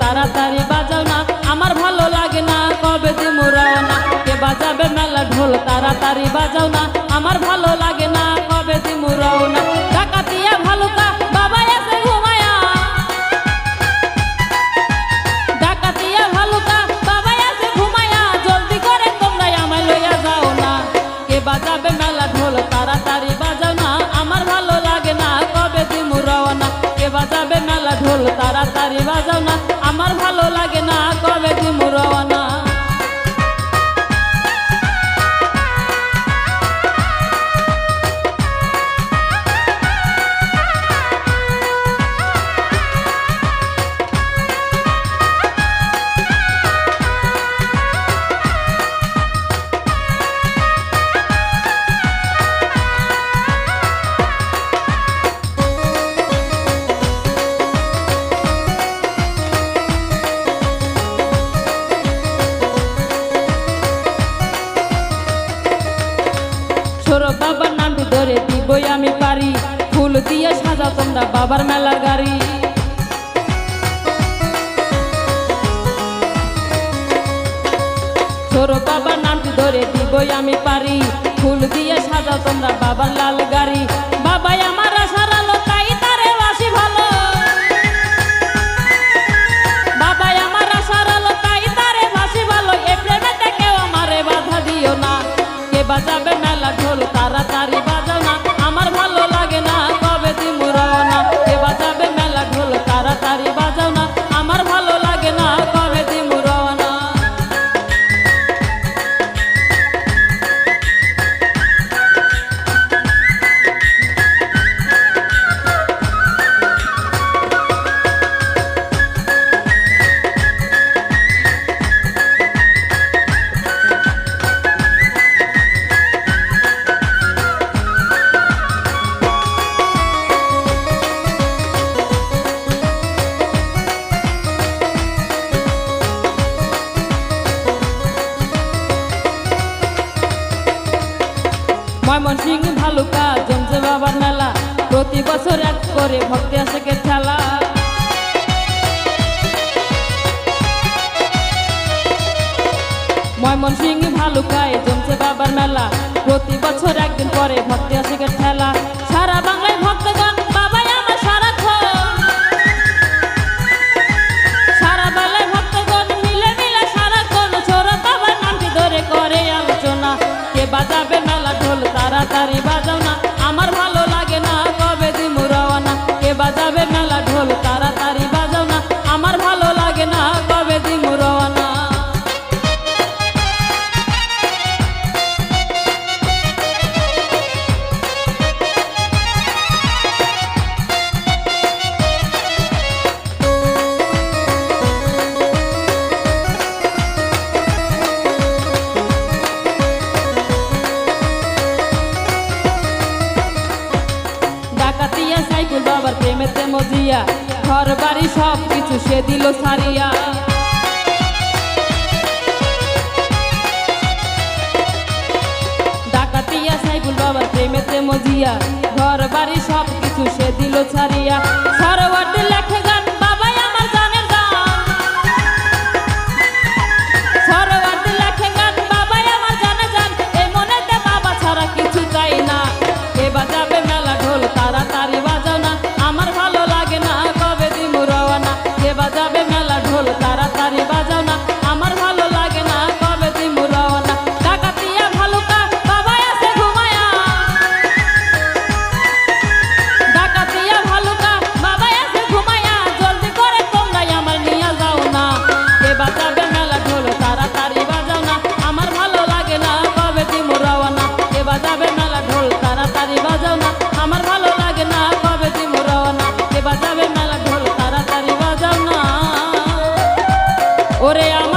তাড়াতাড়ি বাজাও না। আমার ভালো লাগে না, কবে দিমু রওনা কে বাজাবে মেলা ঢোল, তাড়াতাড়ি বাজাও না। আমার ভালো লাগে না, কবে দিমু রওনা ডাকাতিয়া ভালুকা বাবা এসে ঘুমায়া। ডাকাতিয়া ভালুকা বাবা এসে ঘুমায়া। জলদি করে তোমরা আমায় লইয়া যাও না। কে বাজাবে মেলা ঢোল, তাড়াতাড়ি বাজাও না। আমার ভালো লাগে না, কবে দিমু রওনা কে বাজাবে মেলা ঢোল, তাড়াতাড়ি বাজাও না। দিবই আমি পারি, ফুল দিয়ে সাজা তোমরা বাবার মেলার গাড়ি। ছোড়ো বাবার নামটি ধরে দিবই আমি পারি, ফুল দিয়ে সাজা তোমরা বাবার লাল গাড়ি। বাবাই আমার আলো ময়মন সিং ভালুকা জমছে বাবার মেলা। প্রতি বছর এক করে ভক্তি আসে কে ঠেলা। ময়মন সিং ভালুকায় জমছে বাবার মেলা। প্রতি বছর একদিন পরে ভক্তি আসে কে ঠেলা। সারা বাংলায় ভক্তগণ, বাবাই আমার সারাক্ষণ। সারা বেলায় ভক্তগণ, মিলে মিলে সারাক্ষণ। ছোট বাবার নামটি ধরে করে আলোচনা। কে বাজাবে মেলা ঢোল তাড়াতাড়ি বাজাও না। প্রেমেতে মজিয়া, ঘর বাড়ি সব কিছু সে দিল সারিয়া ডাকাতিয়া প্রেমেতে মজিয়া, ঘর বাড়ি সব কিছু সে দিল ছাড়িয়া। সরওয়ার্ড লেখে কে বাজাবে মেলা ঢোল তাড়াতাড়ি বাজাও না ওরে আমার